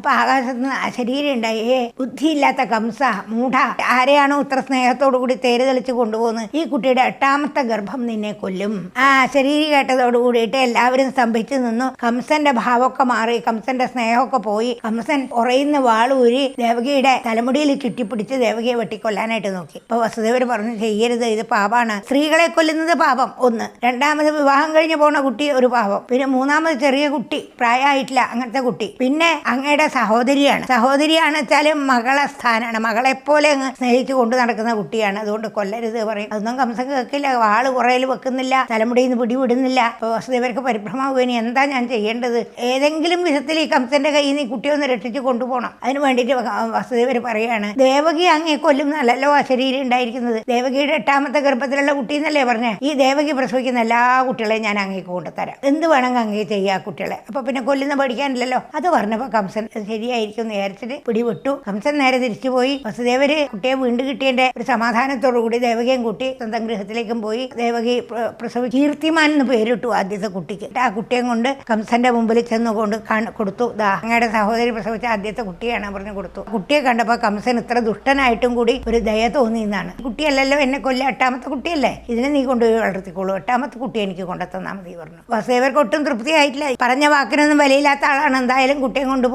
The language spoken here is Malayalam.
അപ്പൊ ആകാശത്ത് നിന്ന് അശരീരം ഉണ്ടായി. ഏ ബുദ്ധിയില്ലാത്ത കംസ മൂഢ ആരെയാണോ ഇത്ര സ്നേഹത്തോടു കൂടി തേര് തെളിച്ച് കൊണ്ടുപോകുന്നത്? ഈ കുട്ടിയുടെ എട്ടാമത്തെ ഗർഭം നിന്നെ കൊല്ലും. ആ ശരീരം കേട്ടതോട് കൂടിയിട്ട് എല്ലാവരും സ്തംഭിച്ചു നിന്നു. കംസന്റെ ഭാവമൊക്കെ മാറി കംസന്റെ സ്നേഹമൊക്കെ പോയി. കംസൻ ഉറയുന്ന വാളൂരി ദേവകിയുടെ തലമുടിയിൽ ചുറ്റിപ്പിടിച്ച് ദേവകിയെ വെട്ടിക്കൊല്ലാനായിട്ട് നോക്കി. ഇപ്പൊ വസുദേവർ പറഞ്ഞു ചെയ്യരുത് ഇത് പാപാണ്. സ്ത്രീകളെ കൊല്ലുന്നത് പാപം ഒന്ന്. രണ്ടാമത് വിവാഹം കഴിഞ്ഞ് പോണ കുട്ടി ഒരു പാപം. പിന്നെ മൂന്നാമത് ചെറിയ കുട്ടി പ്രായമായിട്ടില്ല അങ്ങനത്തെ കുട്ടി. പിന്നെ അങ്ങയുടെ സഹോദരിയാണ്. സഹോദരിയാണ് വെച്ചാലും മകളെ സ്ഥാനമാണ് മകളെ പോലെ അങ്ങ് സ്നേഹിച്ചു കൊണ്ടു നടക്കുന്ന കുട്ടിയാണ്. അതുകൊണ്ട് കൊല്ലരുത് പറയും. അതൊന്നും കംസം കേൾക്കില്ല. വാൾ കുറയിൽ വെക്കുന്നില്ല. തലമുടിയിൽ നിന്ന് പിടിവിടുന്നില്ല അപ്പോൾ വസുദേവർക്ക് പരിഭ്രമാവും ഇനി എന്താ ഞാൻ ചെയ്യേണ്ടത്? ഏതെങ്കിലും വിധത്തിൽ ഈ കംസന്റെ കയ്യിൽ നിന്ന് കുട്ടിയെ ഒന്ന് രക്ഷിച്ച് കൊണ്ടുപോകണം. അതിന് വേണ്ടിയിട്ട് വസുദേവർ പറയാണ്. ദേവകി അങ്ങേ കൊല്ലുന്നല്ലോ ആ ശരീരം ഉണ്ടായിരിക്കുന്നത്? ദേവകിയുടെ എട്ടാമത്തെ ഗർഭത്തിലുള്ള കുട്ടി എന്നല്ലേ പറഞ്ഞേ? ഈ ദേവകി പ്രസവിക്കുന്ന എല്ലാ കുട്ടികളെയും ഞാൻ അങ്ങേക്ക് കൊണ്ടുതരാം. എന്ത് വേണമെങ്കിൽ അങ്ങേ ചെയ്യുക കുട്ടികളെ. അപ്പൊ പിന്നെ കൊല്ലുന്ന പഠിക്കാനില്ലല്ലോ അത് പറഞ്ഞപ്പോ കംസൻ അത് ശരിയായിരിക്കും നേരത്തിന് പിടിപെട്ടു. കംസൻ നേരെ തിരിച്ചുപോയി. വസുദേവര് കുട്ടിയെ വീണ്ടും കിട്ടിയതിന്റെ ഒരു സമാധാനത്തോടു കൂടി ദേവകയും കൂട്ടി സ്വന്തം ഗൃഹത്തിലേക്കും പോയി. ദേവകി പ്രസവ കീർത്തിമാൻ എന്ന് പേരിട്ടു ആദ്യത്തെ കുട്ടിക്ക്. ആ കുട്ടിയെ കൊണ്ട് കംസന്റെ മുമ്പിൽ ചെന്ന് കൊണ്ട് കാണ- കൊടുത്തു. അങ്ങയുടെ സഹോദരി പ്രസവിച്ച ആദ്യത്തെ കുട്ടിയാണ് പറഞ്ഞു കൊടുത്തു. കുട്ടിയെ കണ്ടപ്പോൾ കംസൻ ഇത്ര ദുഷ്ടനായിട്ടും കൂടി ഒരു ദയ തോന്നി എന്നാണ്. കുട്ടിയല്ലല്ലോ എന്നെ കൊല്ല എട്ടാമത്തെ കുട്ടിയല്ലേ? ഇതിനെ നീ കൊണ്ടുപോയി വളർത്തിക്കോളൂ. എട്ടാമത്തെ കുട്ടി എനിക്ക് കൊണ്ടെത്തന്നാൽ മതി പറഞ്ഞു. വസുദേവർക്ക് ഒട്ടും തൃപ്തിയായിട്ടില്ല. പറഞ്ഞ വാക്കിനൊന്നും വിലയില്ലാത്ത ആളാണ്. എന്തായാലും കുട്ടിയെ കൊണ്ടുപോയി.